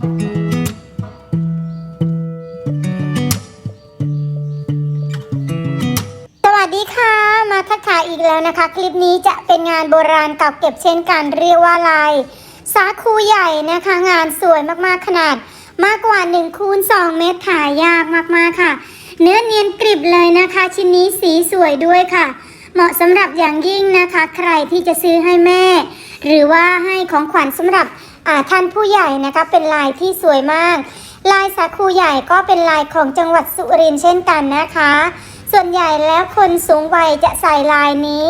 สวัสดีค่ะ มาทักทายอีกแล้วนะคะ คลิปนี้จะเป็นงานโบราณเก่าเก็บเช่นกันเรียกว่าลายสาคูใหญ่นะคะ งานสวยมากๆขนาดมากกว่า1คูณ2เมตรถ่ายยากมากๆค่ะ เนื้อเนียนกริบเลยนะคะ ชิ้นนี้สีสวยด้วยค่ะ เหมาะสำหรับอย่างยิ่งนะคะ ใครที่จะซื้อให้แม่ หรือว่าให้ของขวัญสำหรับ ท่านผู้ใหญ่นะคะเป็นลายที่สวยมาก ลายสาคูใหญ่ก็เป็นลายของจังหวัดสุรินทร์เช่นกันนะคะ ส่วนใหญ่แล้วคนสูงวัยจะใส่ลายนี้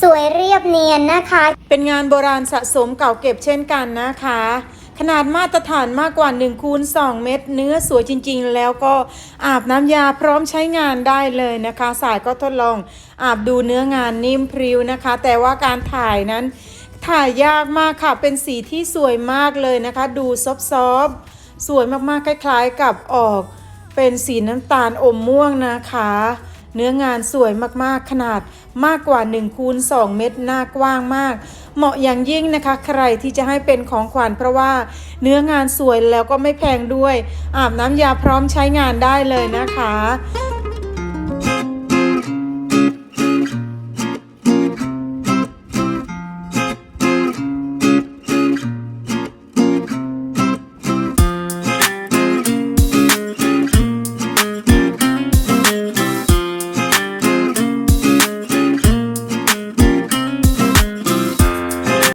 สวยเรียบเนียนนะคะ เป็นงานโบราณสะสมเก่าเก็บเช่นกันนะคะ ขนาดมาตรฐานมากกว่า1คูณ2เม็ดเนื้อสวยจริง ๆ แล้วก็อาบน้ำยาพร้อมใช้งานได้เลยนะคะ สายก็ทดลองอาบดูเนื้องานนิ่มพริ้วนะคะ แต่ว่าการถ่ายนั้น ถ่ายยากมากค่ะ เป็นสีที่สวยมากเลยนะคะ ดูซอฟๆสวยมากๆ คล้ายๆ กับออก เป็นสีน้ำตาลอมม่วงนะคะ เนื้องานสวยมากๆ ขนาดมากกว่า1คูณ2เม็ดหน้ากว้างมาก เหมาะอย่างยิ่งนะคะ ใครที่จะให้เป็นของขวัญเพราะว่าเนื้องานสวยแล้วก็ไม่แพงด้วย อาบน้ำยาพร้อมใช้งานได้เลยนะคะ